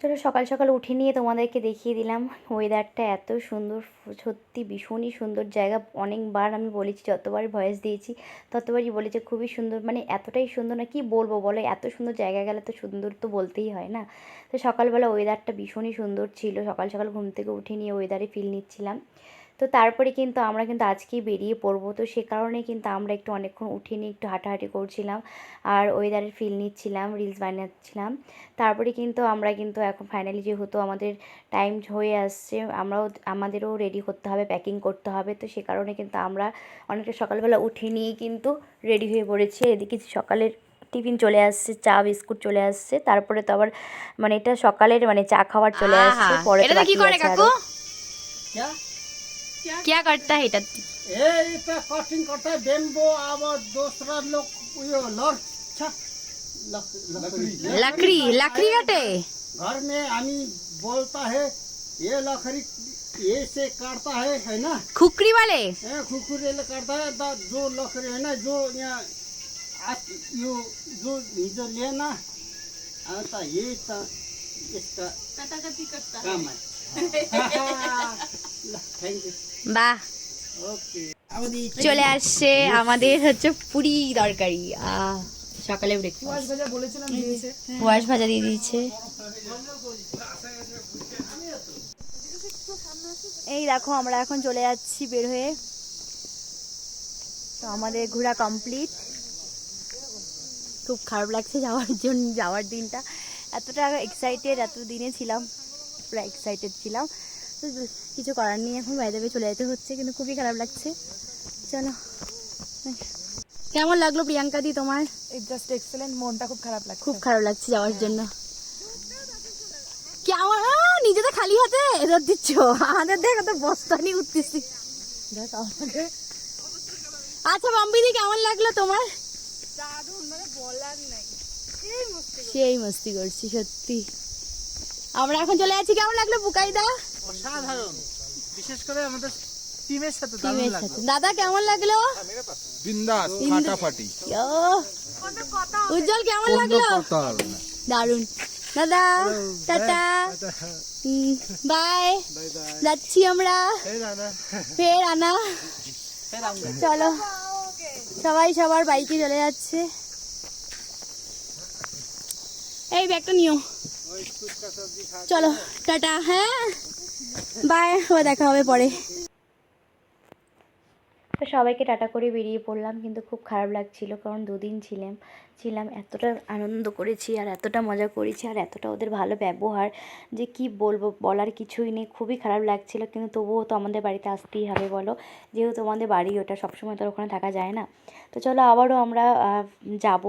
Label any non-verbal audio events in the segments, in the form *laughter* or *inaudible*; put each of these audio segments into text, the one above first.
চলো সকাল সকাল উঠে নিয়ে তোমাদেরকে দেখিয়ে দিলাম ওয়েদারটা এত সুন্দর, সত্যি ভীষণই সুন্দর জায়গা। অনেকবার আমি বলেছি, যতবার ভয়েস দিয়েছি, ততবারই বলেছে, খুবই সুন্দর মানে এতটাই সুন্দর না, কি বলব বলো? এত সুন্দর জায়গা গেলে তো সুন্দর তো বলতেই হয় না? তো সকালবেলা ওয়েদারটা ভীষণই সুন্দর ছিল। সকাল সকাল ঘুম থেকে উঠে নিয়ে ওয়েদারে ফিল নিচ্ছিলাম। তো তারপরে কিন্তু আমরা কিন্তু আজকেই বেরিয়ে পড়ব। তো সে কারণে কিন্তু আমরা একটু অনেকক্ষণ উঠে নিয়ে একটু হাঁটাহাঁটি করছিলাম আর ওয়েদারের ফিল নিচ্ছিলাম রিলস বানাচ্ছিলাম। তারপরে কিন্তু আমরা কিন্তু এখন ফাইনালি যেহেতু আমাদের টাইম হয়ে আসছে আমরাও আমাদেরও রেডি করতে হবে প্যাকিং করতে হবে। তো সে কারণে কিন্তু আমরা অনেকটা সকালবেলা উঠে নিয়ে কিন্তু রেডি হয়ে পড়েছি। এদিকে সকালের টিফিন চলে আসছে চা বিস্কুট চলে আসছে তারপরে তো আবার মানে এটা সকালের মানে চা খাওয়ার চলে আসছে পরে তো কি বাকি করে আছে আরও। क्या करता है इटा ए इटा कटिंग करता है बेम्बो अब दूसरा लोग यो लर लकड़ी। लकड़ी लकड़ी कटे? घर में हमी बोलता है ये लकड़ी ये से काटता है है ना? खुकरी वाले? खुकरी ले काटता है जो लकड़ी है ना जो यहाँ यो जो हिजो लिया ना अन्त यही त यसका काम है। *laughs* বাহ। চলে আসছে আমাদের হচ্ছে পুরি তরকারি। সকালে ব্রেকফাস্ট ভাজা দিয়ে দিয়েছে। এই দেখো, আমরা এখন চলে যাচ্ছি বের হয়ে। তো আমাদের ঘোরা কমপ্লিট খুব খারাপ লাগছে যাওয়ার জন্য, যাওয়ার দিনটা। এতটা এক্সাইটেড এত দিনে ছিলাম। পুরো এক্সাইটেড ছিলাম। তো কিছু করার নেই এখন বাইরে বাইরে চলে যেতে হচ্ছে কিন্তু খুবই খারাপ লাগছে। চলো। কেমন লাগল প্রিয়াঙ্কা দি তোমার? জাস্ট এক্সেলেন্ট মনটা খুব খারাপ লাগছে। খুব খারাপ লাগছে যাওয়ার জন্য। কেমন? নিজেদের খালি হাতে? এদের দিচ্ছ? আমাদের দেখ তো বস্তা নিয়ে উঠতেছি। দেখ আমাকে। আচ্ছা বম্বিদি কেমন লাগল তোমার? সেই মস্তি করছি সত্যি। আমরা এখন চলে যাচ্ছি। কেমন লাগল বুকাইদা? অসাধারণ। বিশেষ করে আমাদের টিমের সাথে টিমের সাথে। দাদা কেমন লাগল? বিন্দাস ফাটাফাটি। উজ্জ্বল কেমন লাগল? দারুণ দাদা টাটা। বাই যাচ্ছি আমরা। ফের আনা। চলো। সবাই সবার বাইকে চলে যাচ্ছে। এই ব্যাগটা নিও। চলো টাটা। হ্যাঁ? বাই আবার দেখা হবে পরে। তো সবাইকে টাটা করে বেরিয়ে পড়লাম, কিন্তু খুব খারাপ লাগছিল, কারণ দুদিন ছিলাম। ছিলাম এতটা আনন্দ করেছি আর এতটা মজা করেছি আর এতটা ওদের ভালো ব্যবহার যে কি বলব, বলার কিছুই নেই। খুবই খারাপ লাগছিল, কিন্তু তবুও তো আমাদের বাড়িতে আসতেই হবে বলো। যেহেতু আমাদের বাড়ি, ওটা সবসময় তো ওখানে থাকা যায় না। তো চলো আবারও আমরা যাব।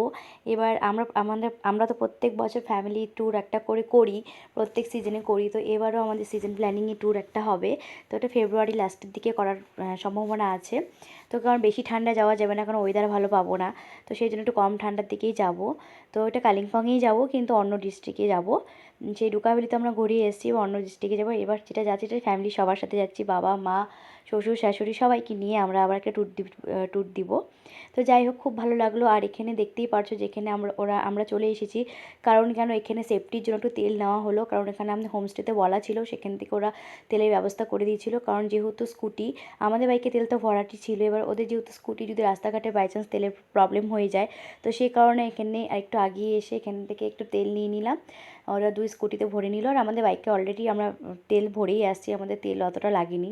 এবার আমরা, আমাদের, আমরা তো প্রত্যেক বছর ফ্যামিলি ট্যুর একটা করে করি, প্রত্যেক সিজনে করি। তো এবারও আমাদের সিজন প্ল্যানিংয়ে ট্যুর একটা হবে। তো ওটা ফেব্রুয়ারি লাস্টের দিকে করার সম্ভাবনা আছে। তো কারণ বেশি ঠান্ডা যাওয়া যাবে না, কারণ ওয়েদার ভালো পাবো না। তো সেই জন্য একটু কম ঠান্ডার দিকেই যাব। তো এটা কালিম্পংয়েই যাব, কিন্তু অন্য ডিস্ট্রিক্টে যাব। সেই ডুকাভেলিতে আমরা ঘুরিয়ে এসেছি অন্য ডিস্ট্রিক্টে যাব। এবার যেটা যাচ্ছি, সেটা ফ্যামিলি সবার সাথে যাচ্ছি। বাবা, মা শ্বশুর, শাশুড়ি সবাইকে নিয়ে আমরা আবার একটা ট্যুর ট্যুর দিব। তো যাই হোক, খুব ভালো লাগল। আর এখানে দেখতেই পারছ যেখানে আমরা, ওরা, আমরা চলে এসেছি। কারণ কেন, এখানে সেফটির জন্য একটু তেল নেওয়া হলো। কারণ এখানে আমাদের হোমস্টেতে বলা ছিল, সেখান থেকে ওরা তেলের ব্যবস্থা করে দিয়েছিল। কারণ যেহেতু স্কুটি আমাদের বাইকে তেল তো ভরাটি ছিল। এবার ওদের যেহেতু স্কুটি যদি রাস্তাঘাটে বাই চান্স তেলের প্রবলেম হয়ে যায়, তো সেই কারণে এখানে একটু আগিয়ে এসে এখান থেকে একটু তেল নিয়ে নিলাম। ওরা দুই স্কুটিতে ভরে নিল। আর আমাদের বাইকে অলরেডি আমরা তেল ভরেই আসছি। আমাদের তেল অতটা লাগেনি।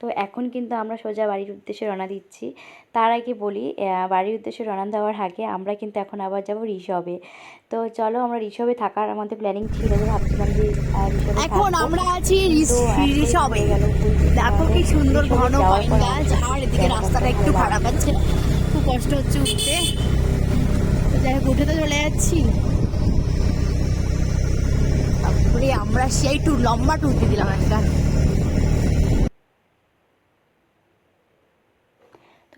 তো এখন কিন্তু আমরা সোজা বাড়ির উদ্দেশ্যে রওনা দিচ্ছি। তার আগে বলি বাড়ির উদ্দেশ্যে রওনা দেওয়ার আগে আমরা কিন্তু এখন আবার যাব ঋষভে তো চলো আমরা ঋষভে থাকার আমাদের প্ল্যানিং ছিল যে ভাবছিলাম যে এখন আমরা আছি ঋষ- ঋষভে। দেখো কি সুন্দর ঘন পাইন গাছ আর এদিকে রাস্তাটা একটু খারাপ আছে। খুব কষ্ট হচ্ছে উঠতে। তো যাই হোক উঠে তো চলে যাচ্ছি। তারপরে আমরা সেই ট্যুর লম্বা ট্যুর দিয়ে দিলাম একটা।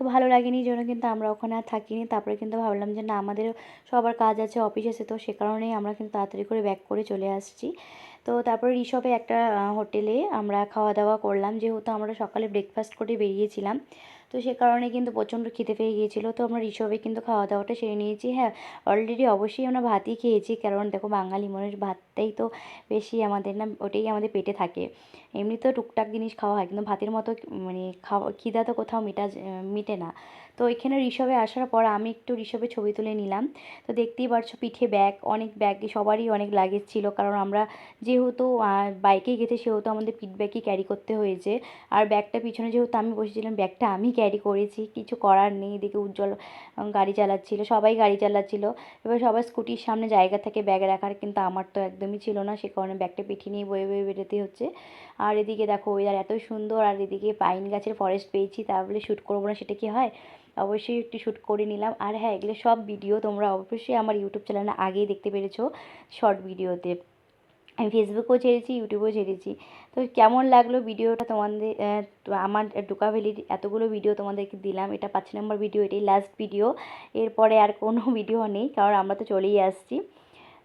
তো ভালো লাগেনি জন্য কিন্তু আমরা ওখানে আর থাকিনি। তারপরে কিন্তু ভাবলাম যে না, আমাদের সবার কাজ আছে, অফিস আছে, তো সে কারণেই আমরা কিন্তু তাড়াতাড়ি করে ব্যাক করে চলে আসছি। তো তারপরে ঋষভে একটা হোটেলে আমরা খাওয়া দাওয়া করলাম। যেহেতু আমরা সকালে ব্রেকফাস্ট করে বেরিয়েছিলাম, তো সে কারণে কিন্তু প্রচণ্ড খিদে পেয়ে গিয়েছিল। তো আমরা ঋষভে কিন্তু খাওয়া দাওয়াটা সেরে নিয়েছি। হ্যাঁ অলরেডি অবশ্যই আমরা ভাতই খেয়েছি। কারণ দেখো, বাঙালি মানুষ ভাতটাই তো বেশি আমাদের না, ওটাই আমাদের পেটে থাকে। এমনি তো টুকটাক জিনিস খাওয়া হয়, কিন্তু ভাতের মতো মানে খাওয়া, খিদা তো কোথাও মেটা, মিটে না। তো এখানে ঋষভে আসার পর আমি একটু ঋষভে ছবি তুলে নিলাম। তো দেখতেই পারছ পিঠে ব্যাগ, অনেক ব্যাগ, সবারই অনেক লাগেজ ছিল। কারণ আমরা যেহেতু বাইকে গেছে, সেহেতু আমাদের পিঠ ব্যাগই ক্যারি করতে হয়েছে। আর ব্যাগটা পিছনে যেহেতু আমি বসেছিলাম ব্যাগটা আমি ক্যারি করেছি। কিছু করার নেই এদিকে উজ্জ্বল গাড়ি চালাচ্ছিল, সবাই গাড়ি চালাচ্ছিল। এবার সবাই স্কুটির সামনে জায়গা থেকে ব্যাগ রাখার, কিন্তু আমার তো একদমই ছিল না। সে কারণে ব্যাগটা পিঠিয়ে নিয়ে বয়ে বয়ে বেরোতে হচ্ছে। আর এদিকে দেখো ওয়েদার এত সুন্দর, আর এদিকে পাইন গাছের ফরেস্ট পেয়েছি, তা বলে শ্যুট করব না, সেটা কি হয়? অবশ্যই একটু শ্যুট করে নিলাম। আর হ্যাঁ এগুলো সব ভিডিও তোমরা অবশ্যই আমার ইউটিউব চ্যানেলে আগেই দেখতে পেরেছ শর্ট ভিডিওতে আমি ফেসবুকেও ছেড়েছি ইউটিউবেও ছেড়েছি। তো কেমন লাগল ভিডিওটা তোমাদের আমার ডুকা ভ্যালির এতগুলো ভিডিও তোমাদেরকে দিলাম। এটা পাঁচ নম্বর ভিডিও এটাই লাস্ট ভিডিও এরপরে আর কোনো *laughs* ভিডিও নেই, কারণ আমরা তো চলেই আসছি।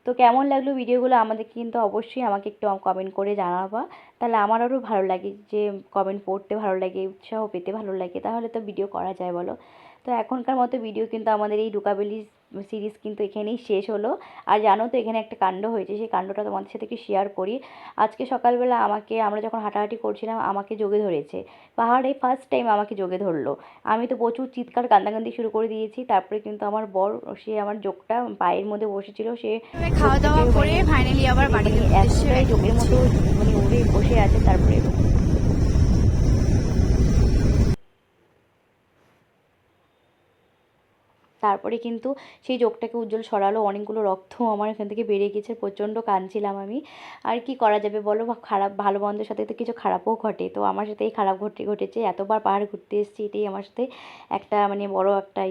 তো কেমন লাগল ভিডিওগুলো আমাদের কিন্তু অবশ্যই আমাকে একটু কমেন্ট করে জানাবা। তাহলে আমার আরও ভালো লাগে যে কমেন্ট পড়তে ভালো লাগে, উৎসাহ পেতে ভালো লাগে, তাহলে তো ভিডিও করা যায় বলো। তো এখনকার মতো ভিডিও কিন্তু আমাদের এই ডুকাবেলি সিরিজ কিন্তু এখানেই শেষ হলো। আর জানো তো এখানে একটা কাণ্ড হয়েছে সেই কাণ্ডটা তোমাদের সাথে একটু শেয়ার করি। আজকে সকালবেলা আমাকে আমরা যখন হাঁটাহাঁটি করছিলাম আমাকে যোগে ধরেছে। পাহাড়ে ফার্স্ট টাইম আমাকে যোগে ধরলো। আমি তো প্রচুর চিৎকার কান্দাকান্দি শুরু করে দিয়েছি। তারপরে কিন্তু আমার বর সে আমার যোগটা পায়ের মধ্যে বসেছিল সে খাওয়া দাওয়া করে ফাইনালি আবার বাড়িতে মানে এতটাই যোগের মতো মানে উড়ে বসে আছে। তারপরে তারপরে কিন্তু সেই যোগটাকে উজ্জ্বল সরালো, অনেকগুলো রক্ত আমার এখান থেকে বেরিয়ে গেছে প্রচণ্ড কাঁদছিলাম আমি। আর কি করা যাবে বলো? খারাপ, ভালো বন্ধুর সাথে তো কিছু খারাপও ঘটে। তো আমার সাথেই খারাপ ঘটে, ঘটেছে, এতবার পাহাড় ঘুরতে এসেছি, এটাই আমার সাথে একটা মানে বড় একটা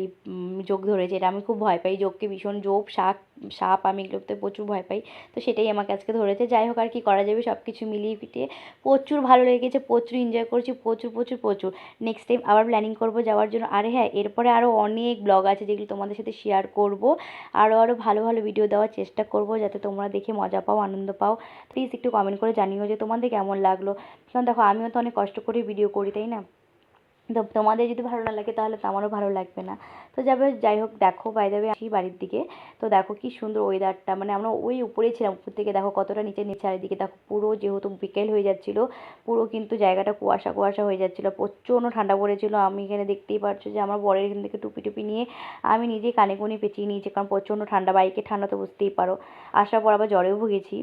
যোগ ধরেছে। এটা আমি খুব ভয় পাই, যোগকে ভীষণ যোগ শাক সাপ, আমি এগুলোতে প্রচুর ভয় পাই। তো সেটাই আমাকে আজকে ধরেছে। যাই হোক, আর কি করা যাবে? সব কিছু মিলিয়ে ফিটিয়ে প্রচুর ভালো লেগেছে, প্রচুর এনজয় করছি, প্রচুর প্রচুর প্রচুর। নেক্সট টাইম আবার প্ল্যানিং করব যাওয়ার জন্য। আর হ্যাঁ এরপরে আরও অনেক ব্লগ আছে যেগুলো তোমাদের সাথে শেয়ার করব। আরও আরও ভালো ভালো ভিডিও দেওয়ার চেষ্টা করব, যাতে তোমরা দেখে মজা পাও, আনন্দ পাও। প্লিজ একটু কমেন্ট করে জানিও যে তোমাদের কেমন লাগল। কারণ দেখো, আমিও তো অনেক কষ্ট করে ভিডিও করি, তাই না? তো তোমাদের যদি ভালো না লাগে তাহলে তো আমারও ভালো লাগবে না। তো যাবে যাই হোক, দেখো বাই যাবে আসি বাড়ির দিকে। তো দেখো কি সুন্দর ওয়েদারটা মানে আমরা ওই উপরেই ছিলাম, উপর থেকে দেখো কতটা নিচে নিচে চারিদিকে। দেখো পুরো যেহেতু বিকেল হয়ে যাচ্ছিল, পুরো কিন্তু জায়গাটা কুয়াশা কুয়াশা হয়ে যাচ্ছিল, প্রচণ্ড ঠান্ডা পড়েছিল। আমি এখানে দেখতেই পারছ যে আমার বরের এখান থেকে টুপি টুপি নিয়ে আমি নিজেই কানে কুনি পেঁচিয়ে নিয়েছি, কারণ প্রচণ্ড ঠান্ডা, বাইকে ঠান্ডা তো বুঝতেই পারো। আসার পর আবার জ্বরেও ভুগেছি।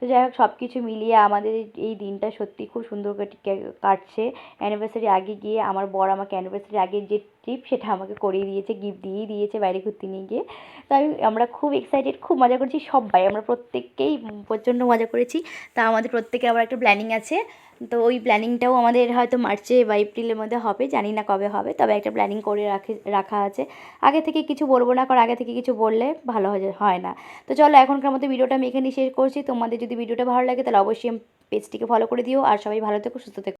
তো যাই হোক সব কিছু মিলিয়ে আমাদের এই- দিনটা সত্যি খুব সুন্দর কাটছে। অ্যানিভার্সারি আগে গিয়ে আমার বর আমাকে অ্যানিভার্সারি আগে যে ট্রিপ সেটা আমাকে করিয়ে দিয়েছে গিফট দিয়েই দিয়েছে বাইরে ঘুরতে নিয়ে গিয়ে। তো আমি, আমরা খুব এক্সাইটেড খুব মজা করেছি সবাই। আমরা প্রত্যেককেই প্রচণ্ড মজা করেছি। তা আমাদের প্রত্যেকের আবার একটা প্ল্যানিং আছে। তো ওই প্ল্যানিংটাও আমাদের হয়তো মার্চে বা এপ্রিলের মধ্যে হবে, জানি না কবে হবে। তবে একটা প্ল্যানিং করে রাখে, রাখা আছে। আগে থেকে কিছু বলব না, কারণ আগে থেকে কিছু বললে ভালো হয়- না। তো চলো, এখনকার মতো ভিডিওটা আমি এখানেই শেষ করছি। তোমাদের যদি ভিডিওটা ভালো লাগে, তাহলে অবশ্যই পেজটিকে ফলো করে দিও। আর সবাই ভালো থেকো, সুস্থ থেকো।